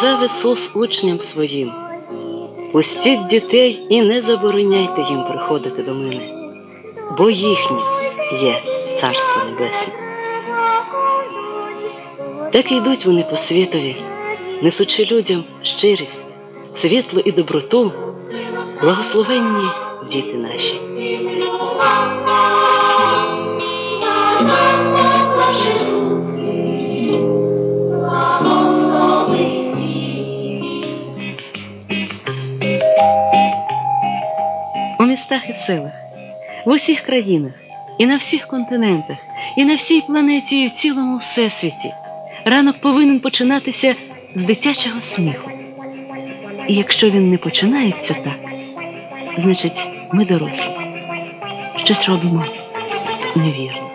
Сказав Ісус учням своїм: пустіть дітей і не забороняйте їм приходити до мене, бо їхнє є Царство Небесне. Так і йдуть вони по світові, несучи людям щирість, світло і доброту, благословенні діти наші. Містах і селах, в усіх країнах, і на всіх континентах, і на всій планеті, і в цілому всесвіті. Ранок повинен починатися з дитячого сміху. І якщо він не починається так, значить ми дорослі. Щось робимо невірно.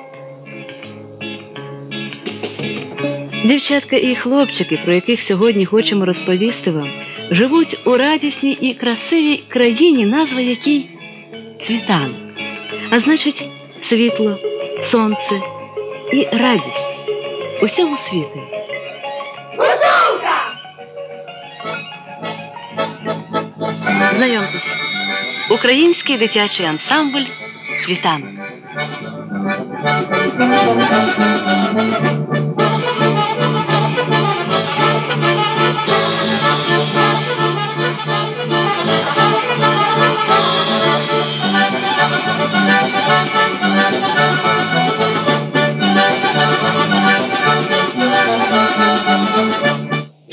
Дівчатка і хлопчики, про яких сьогодні хочемо розповісти вам, живуть у радісній і красивій країні, назва якій цвітанок. А значить, світло, сонце і радість усьому світу. Знайомтесь, український дитячий ансамбль Цвітанок.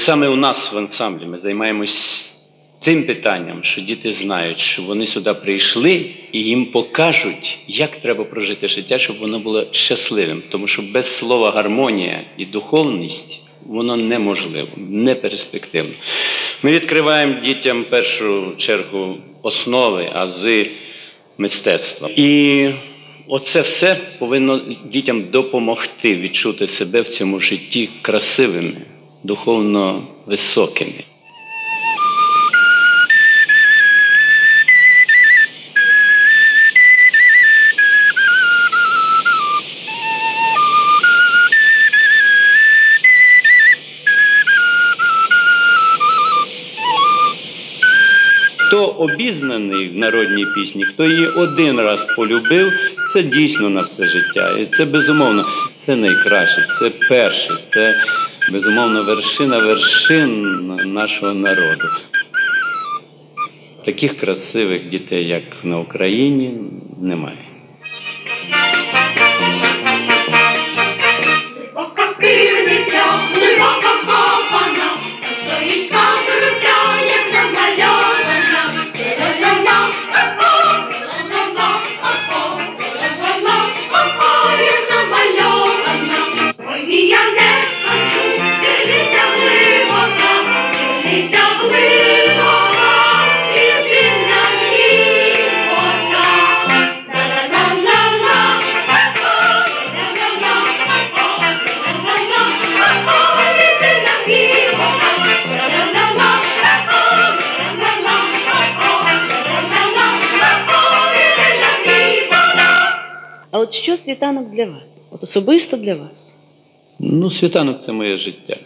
Саме у нас в ансамблі ми займаємось тим питанням, що діти знають, що вони сюди прийшли і їм покажуть, як треба прожити життя, щоб воно було щасливим. Тому що без слова гармонія і духовність воно неможливо, не перспективно. Ми відкриваємо дітям в першу чергу основи, ази мистецтва. І оце все повинно дітям допомогти відчути себе в цьому житті красивими, духовно високими. Хто обізнаний в народній пісні, хто її один раз полюбив, це дійсно на все життя. І це безумовно це найкраще, це перше, це безумовно вершина вершин нашого народу. Таких красивих дітей, як на Україні, немає. Світанок для вас? От особисто для вас? Ну, світанок це моє життя.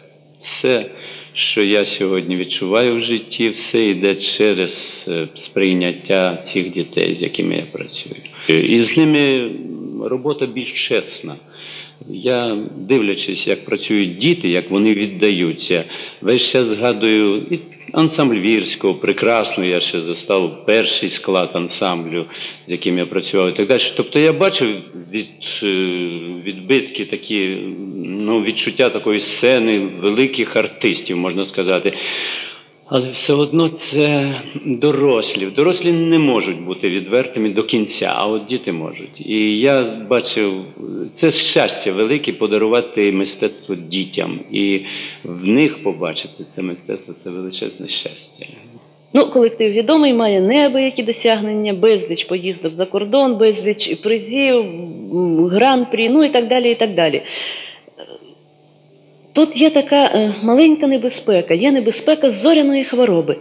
Все, що я сьогодні відчуваю в житті, все йде через е, сприйняття цих дітей, з якими я працюю. І з ними робота більш чесна. Я дивлячись, як працюють діти, як вони віддаються. Весь час згадую і ансамбль Вірського, прекрасно, я ще застав перший склад ансамблю, з яким я працював і так далі. Тобто я бачив від, е, відбитки такі, ну, відчуття такої сцени великих артистів, можна сказати. Але все одно це дорослі. Дорослі не можуть бути відвертими до кінця, а от діти можуть. І я бачив, це щастя велике подарувати мистецтво дітям. І в них побачити це мистецтво це величезне щастя. Ну, колектив відомий має неабиякі досягнення, безліч поїздок за кордон, безліч призів, гран-прі, ну і так далі. і так далі. Тут є така е, маленька небезпека, є небезпека зоряної хвороби.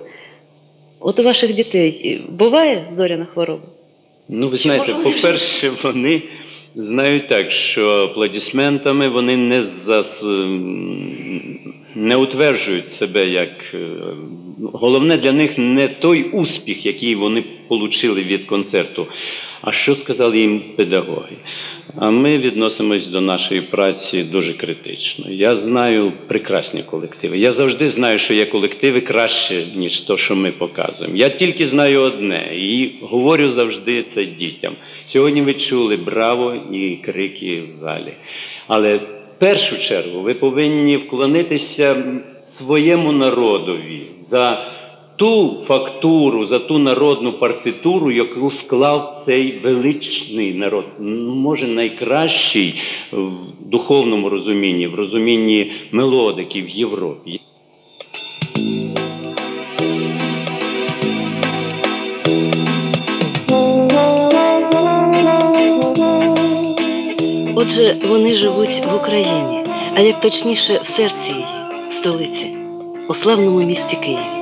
От у ваших дітей е, буває зоряна хвороба? Ну, ви знаєте, по-перше, вони знають так, що аплодисментами вони не зас... не утверджують себе як е, головне для них не той успіх, який вони отримали від концерту, а що сказали їм педагоги. А ми відносимось до нашої праці дуже критично. Я знаю прекрасні колективи. Я завжди знаю, що є колективи краще, ніж то, що ми показуємо. Я тільки знаю одне і говорю завжди це дітям. Сьогодні ви чули браво і крики в залі. Але в першу чергу ви повинні вклонитися своєму народові за ту фактуру, за ту народну партитуру, яку склав цей величний народ, може найкращий в духовному розумінні, в розумінні мелодики в Європі. Отже, вони живуть в Україні, а як точніше, в серці її, столиці, у славному місті Києві.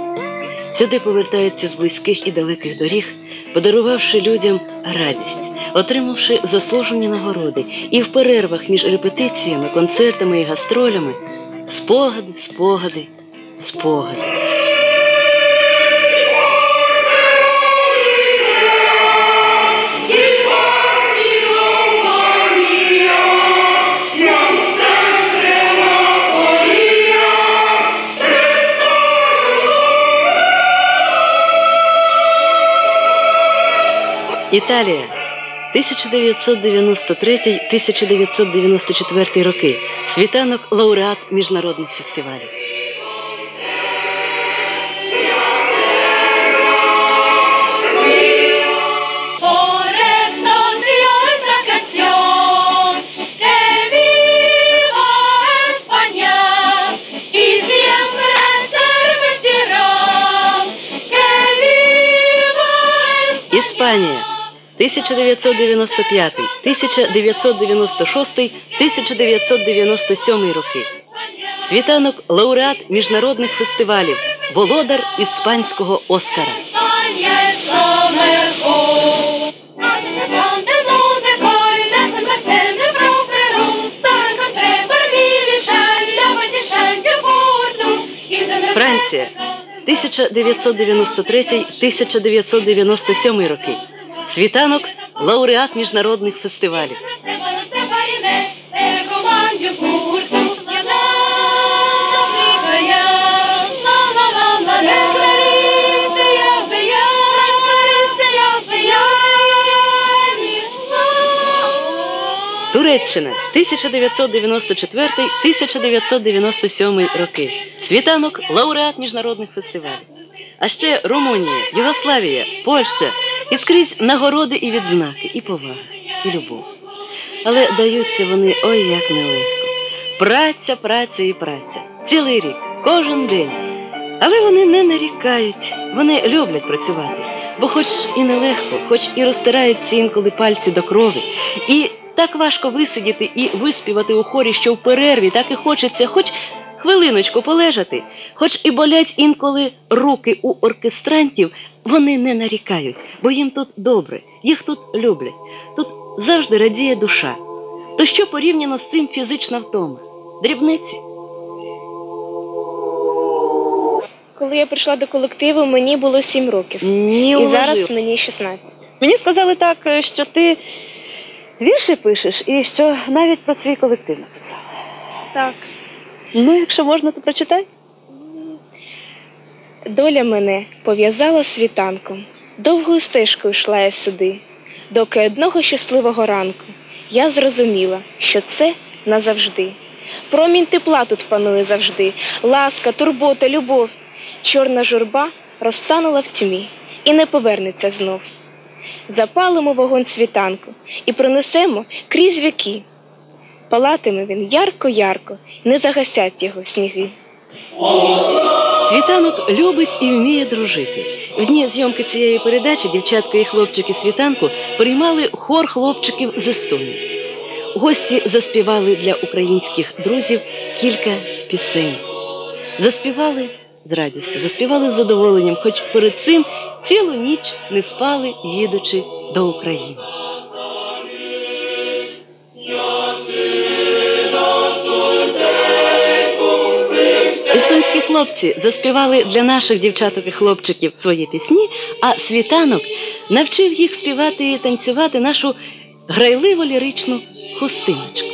Сюди повертаються з близьких і далеких доріг, подарувавши людям радість, отримавши заслужені нагороди, і в перервах між репетиціями, концертами і гастролями спогади, спогади, спогади. Італія 1993-1994 роки. Світанок лауреат міжнародних фестивалів. Іспанія 1995, 1996, 1997 роки. Світанок лауреат міжнародних фестивалів, володар іспанського Оскара. Франція 1993-1997 роки. Світанок лауреат міжнародних фестивалів. Туреччина 1994-1997 роки. Світанок лауреат міжнародних фестивалів. А ще Румунія, Югославія, Польща і скрізь нагороди і відзнаки, і повага, і любов. Але даються вони ой як нелегко. Праця, праця і праця. Цілий рік, кожен день. Але вони не нарікають, вони люблять працювати, бо хоч і нелегко, хоч і розтираються інколи пальці до крові, і так важко висидіти і виспівати у хорі, що в перерві так і хочеться, хоч хвилиночку полежати, хоч і болять інколи руки у оркестрантів, вони не нарікають, бо їм тут добре, їх тут люблять, тут завжди радіє душа. То що порівняно з цим фізична втома? Дрібниці. Коли я прийшла до колективу, мені було 7 років. Ні, І зараз мені 16. Мені сказали так, що ти вірші пишеш і що навіть про свій колектив написав. Так. Ну, якщо можна, то прочитай. Доля мене пов'язала світанком. Довгою стежкою йшла я сюди, доки одного щасливого ранку я зрозуміла, що це назавжди. Промінь тепла тут панує завжди, ласка, турбота, любов. Чорна журба розтанула в тьмі і не повернеться знов. Запалимо вогонь світанку і принесемо крізь віки. Палатиме він ярко-ярко, не загасять його сніги. Світанок любить і вміє дружити. В дні зйомки цієї передачі дівчатка і хлопчики світанку приймали хор хлопчиків з Естонії. Гості заспівали для українських друзів кілька пісень. Заспівали з радістю, заспівали з задоволенням, хоч перед цим цілу ніч не спали, їдучи до України. Хлопці заспівали для наших дівчаток і хлопчиків свої пісні, а світанок навчив їх співати і танцювати нашу грайливо ліричну хустиночку.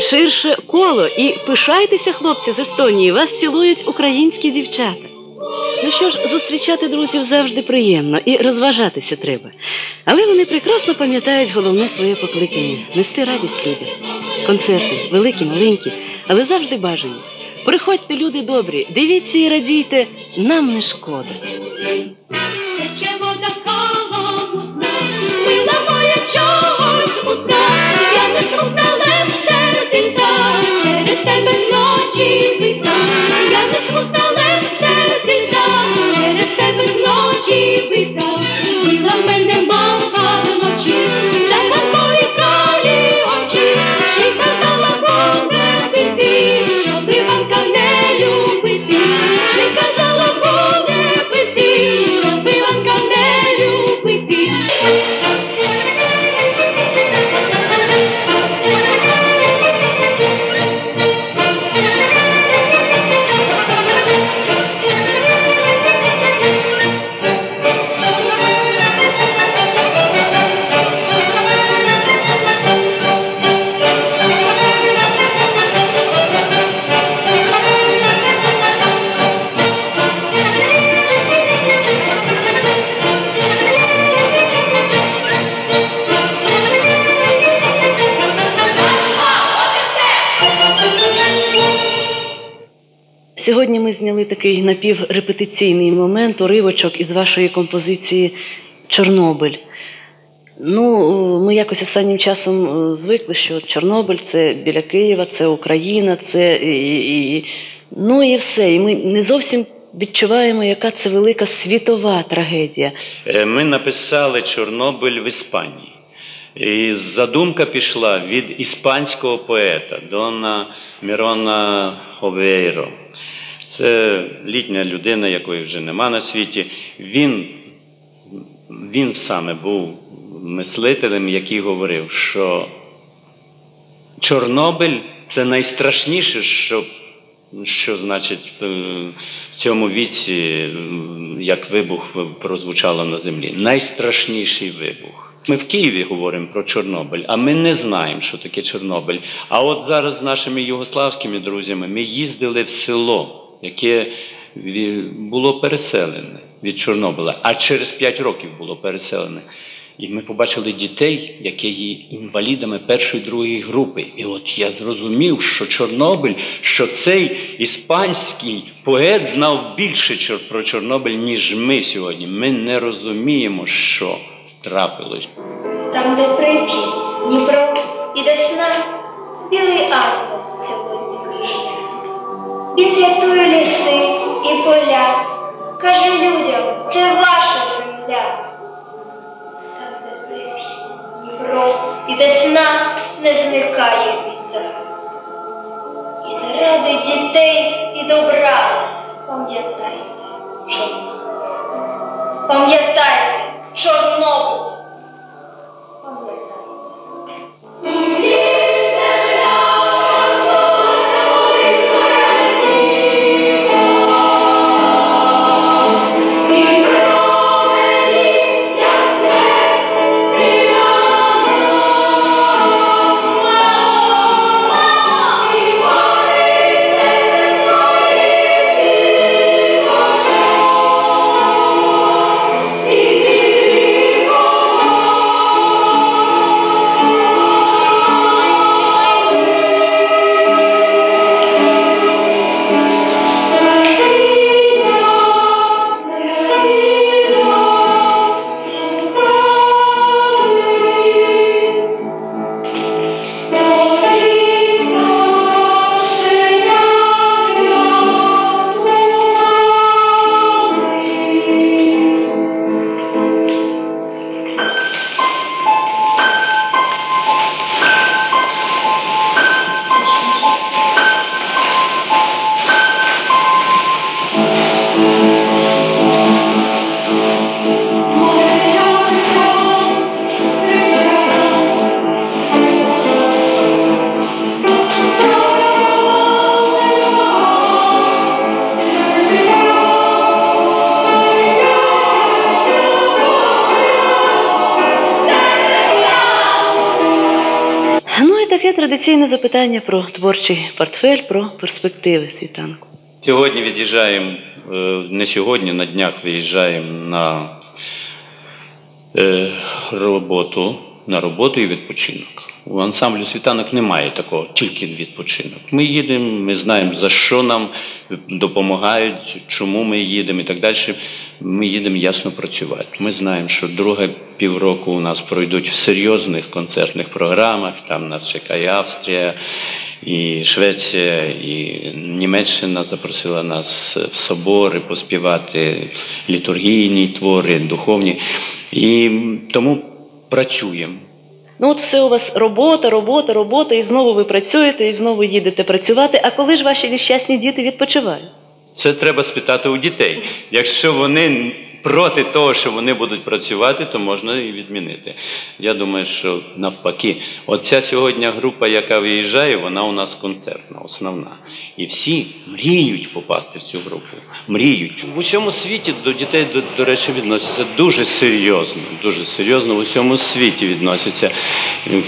Ширше коло і пишайтеся, хлопці з Естонії, вас цілують українські дівчата. Ну що ж, зустрічати друзів завжди приємно і розважатися треба. Але вони прекрасно пам'ятають головне своє покликання нести радість людям. Концерти великі, маленькі, але завжди бажані. Приходьте, люди добрі, дивіться і радійте, нам не шкода. Тече вода холодна, мила моя чогось смутна, я не смутна, але через тебе зночі я не смутна, але через тебе зночі зняли такий напіврепетиційний момент, уривочок із вашої композиції Чорнобиль. Ну, ми якось останнім часом е, звикли, що Чорнобиль це біля Києва, це Україна, це і, і, ну і все. І ми не зовсім відчуваємо, яка це велика світова трагедія. Е, Ми написали Чорнобиль в Іспанії. І задумка пішла від іспанського поета Дона Мірона Овейро. Це літня людина, якої вже нема на світі. Він, він саме був мислителем, який говорив, що Чорнобиль це найстрашніше, що, що значить е, в цьому віці, як вибух прозвучало на землі. Найстрашніший вибух. Ми в Києві говоримо про Чорнобиль, а ми не знаємо, що таке Чорнобиль. А от зараз з нашими югославськими друзями ми їздили в село, яке було переселене від Чорнобиля, а через 5 років було переселене. І ми побачили дітей, які є інвалідами першої другої групи. І от я зрозумів, що Чорнобиль, що цей іспанський поет знав більше про Чорнобиль, ніж ми сьогодні. Ми не розуміємо, що трапилось. Там, де Прип'ять, Дніпро і Десна, білий кружляє. Він рятує ліси і поля, каже людям, це ваша земля. Там, де Прип'ять, Дніпро і Десна не зникає біда. І заради дітей і добра пам'ятайте, Чорнобиль. Пам'ятайте, традиційне запитання про творчий портфель, про перспективи світанку. Сьогодні від'їжджаємо, е, не сьогодні, на днях виїжджаємо на е, роботу, на роботу і відпочинок. У ансамблю світанок немає такого, тільки відпочинок. Ми їдемо, ми знаємо, за що нам допомагають, чому ми їдемо і так далі. Ми їдемо ясно працювати. Ми знаємо, що друге півроку у нас пройдуть в серйозних концертних програмах. Там нас чекає Австрія, і Швеція, і Німеччина запросила нас в собори поспівати літургійні твори, духовні. І тому працюємо. Ну от все у вас робота, робота, робота, і знову ви працюєте, і знову їдете працювати. А коли ж ваші нещасні діти відпочивають? Це треба спитати у дітей. Якщо вони проти того, що вони будуть працювати, то можна і відмінити. Я думаю, що навпаки, оця сьогодні група, яка виїжджає, вона у нас концертна, основна. І всі мріють попасти в цю групу. Мріють. В усьому світі до дітей, до, до речі, відносяться дуже серйозно. Дуже серйозно в усьому світі відносяться.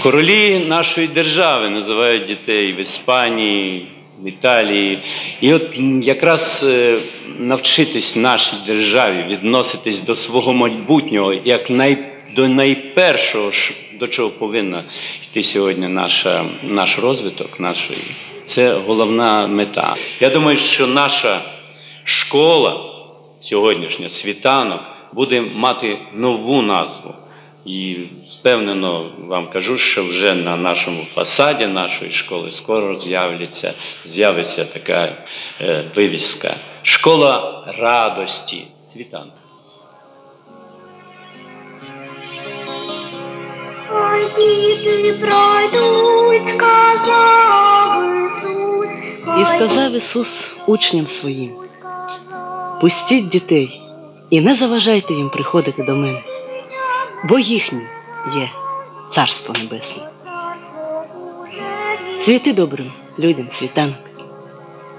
Королі нашої держави називають дітей в Іспанії, Італії. І от якраз е, навчитись нашій державі відноситись до свого майбутнього як най, до найпершого, до чого повинна йти сьогодні наша, наш розвиток, нашої. Це головна мета. Я думаю, що наша школа сьогоднішня світанок буде мати нову назву. І впевнено вам кажу, що вже на нашому фасаді нашої школи скоро з'явиться, з'явиться така е, вивіска. Школа радості. Світанок. Ой, діти пройдуть, сказав Ісус. І сказав Ісус учням своїм: пустіть дітей і не заважайте їм приходити до мене, бо їхнім є Царство Небесне. Світи добрим людям світанок,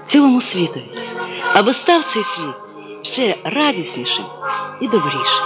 цілому світові, аби став цей світ ще радіснішим і добрішим.